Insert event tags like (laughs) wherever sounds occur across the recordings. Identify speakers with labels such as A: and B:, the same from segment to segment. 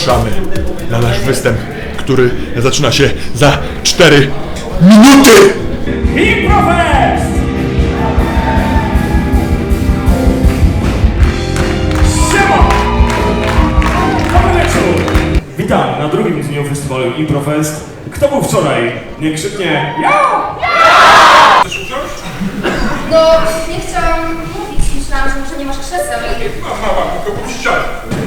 A: zapraszamy na nasz występ, który zaczyna się za 4 minuty!
B: Improfest! Siema! Dobry wieczór! Witam na drugim dniu festiwalu Improfest. Kto był wczoraj? Nie krzyknie ja! Chcesz usiąść?
C: No, nie chciałam mówić, myślałam, że może nie masz krzeseł i
A: Mam, mam, tylko pójść ścianę.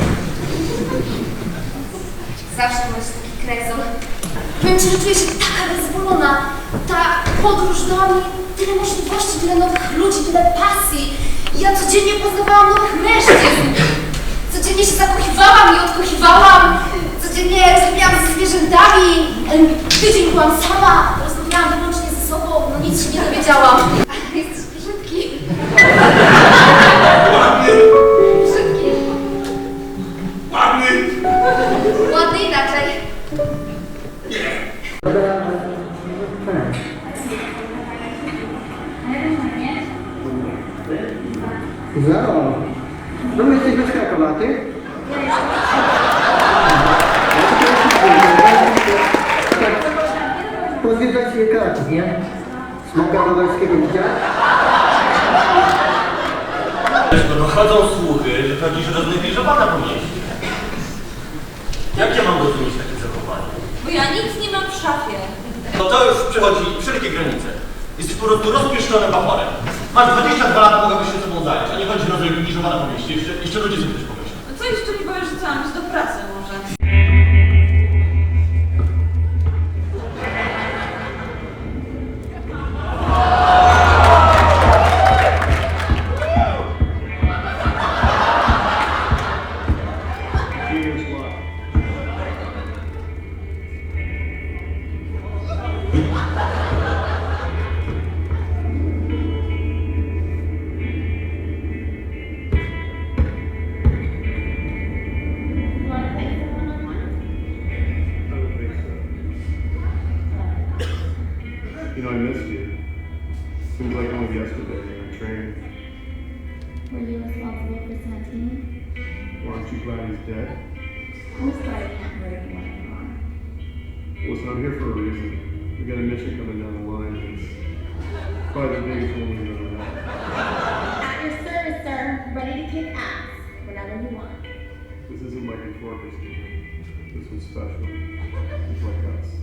C: Zawsze masz taki krezon. Powiem Ci, że czuję się taka wyzwolona. Ta podróż dała mi tyle możliwości, tyle nowych ludzi, tyle pasji. Ja codziennie poznawałam nowych mężczyzn. Codziennie się zakochiwałam i odkochiwałam. Codziennie rozmawiałam ze zwierzętami. Tydzień byłam sama, rozmawiałam wyłącznie ze sobą, no nic się nie dowiedziałam. Jesteś brzydki. Brzydki.
D: Pozwiedzać sobie Kraków, nie? Smoka Rowerskiego widziałeś?
E: No dochodzą słuchy, że chodzisz roznegliżowana po mieście. Jak ja mam rozumieć takie zachowanie?
F: Bo ja nic nie mam w szafie.
E: No to już przechodzi wszelkie granice. Jesteś po prostu rozpieszczonym bachorem. Masz 22 lata, mogłabyś się sobą zająć, a nie chodzisz roznegliżowana po mieście. Jeszcze, jeszcze ludzie sobie coś pomyślą.
F: No co jeszcze mi powiesz, że co mam iść do pracy
G: Were you responsible for Santini?
H: Well, aren't you glad he's dead?
G: I'm sorry I can't hear anyone anymore.
H: Listen, I'm here for a reason. We got a mission coming down the line. It's probably the biggest one we've ever had.
G: At your service, sir. Ready to kick ass whenever you want.
H: This isn't like a tour procedure. This was special. It's like us.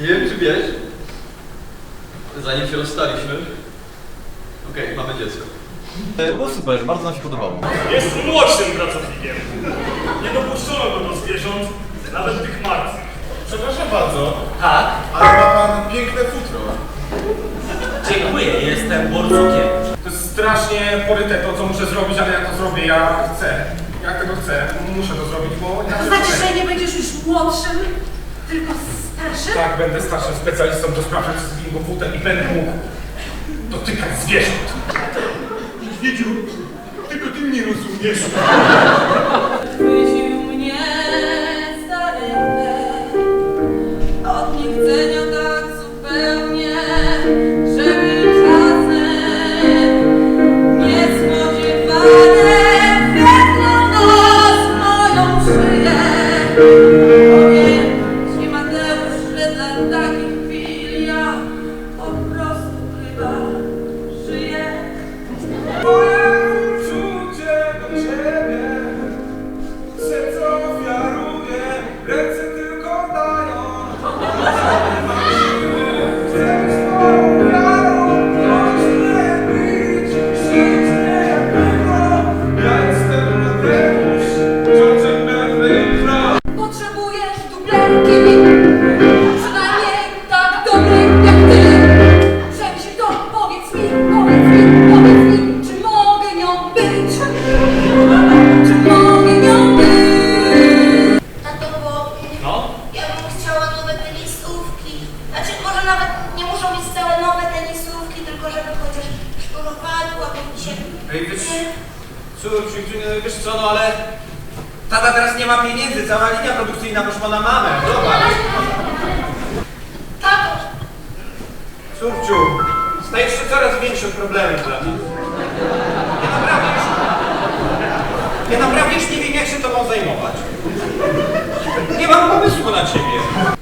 E: Nie wiem, czy wiesz, zanim się rozstaliśmy, okej, mamy dziecko. Było super, bardzo nam się podobało.
B: Jest młodszym pracownikiem. Nie dopuszczono go do zwierząt, nawet tych martwych.
I: Przepraszam bardzo,
E: Tak?
I: ale ma pan piękne futro.
E: Dziękuję, jestem borcukiem.
I: To jest strasznie poryte to, co muszę zrobić, ale ja to zrobię, ja chcę. Ja tego chcę, muszę to zrobić, bo
F: To znaczy, że nie będziesz już młodszym, tylko starszym?
I: Tak, będę starszym specjalistą do spraw wszystkiego butem i będę mógł dotykać zwierząt.
A: Niedźwiedziu, tylko ty mnie rozumiesz.
F: Ej,
I: wiesz, cóż, dziewczyny, wiesz
J: co, no ale... Tata teraz nie ma pieniędzy, cała linia produkcyjna poszła na mamę, zobacz.
K: Tato!
J: Córciu, stajesz się coraz większym problemem dla mnie. Ja naprawdę już... Ja naprawdę już nie wiem, jak się tobą zajmować. Nie mam pomysłu na ciebie.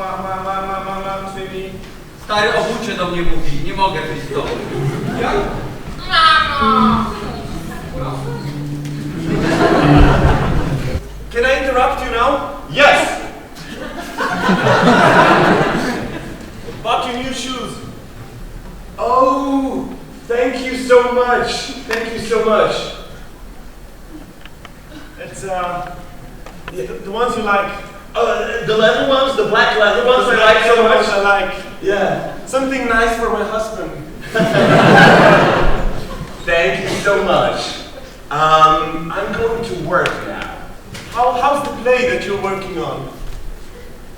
J: Ma, ma, ma, ma, ma.
E: Stary obucie do mnie mówi, nie mogę z domu.
J: Jak? Can I interrupt you now?
E: Yes!
J: Bought your new shoes. Oh, thank you so much. Thank you so much. It's uh, the, the ones you like.
E: Uh, the leather ones, the black leather ones I like so much.
J: I like.
E: Yeah.
J: Something nice for my husband. (laughs)
E: Thank you so much. Um, I'm going to work now.
J: How, how's the play that you're working on?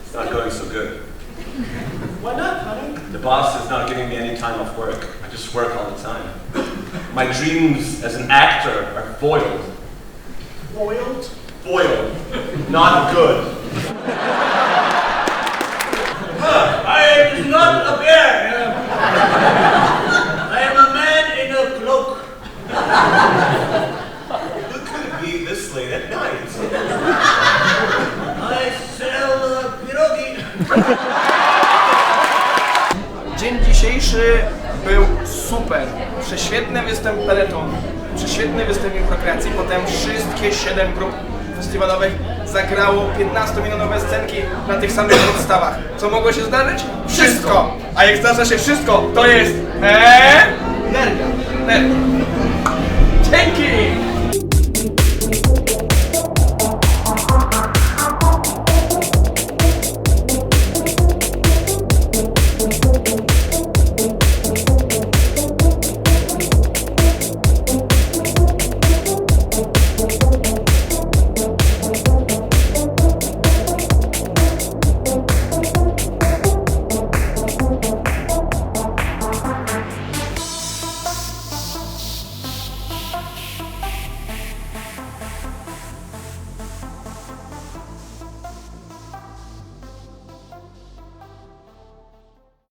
E: It's not going so good.
J: Why not, honey?
E: The boss is not giving me any time off work. I just work all the time. My dreams as an actor are foiled.
J: Boiled?
E: Foiled. Not good.
J: I am not a bear. I am a man in a cloak.
E: Who could be this late at night?
J: I sell uh, pierogi.
L: Dzień dzisiejszy był super. Prześwietny występ peletonu, prześwietny występ improkracji. Potem wszystkie 7 grup festiwalowych zagrało 15-minutowe scenki na tych samych podstawach. Co mogło się zdarzyć? Wszystko! A jak zdarza się wszystko, to jest... Eee? Nerga. Nerga. Dzięki!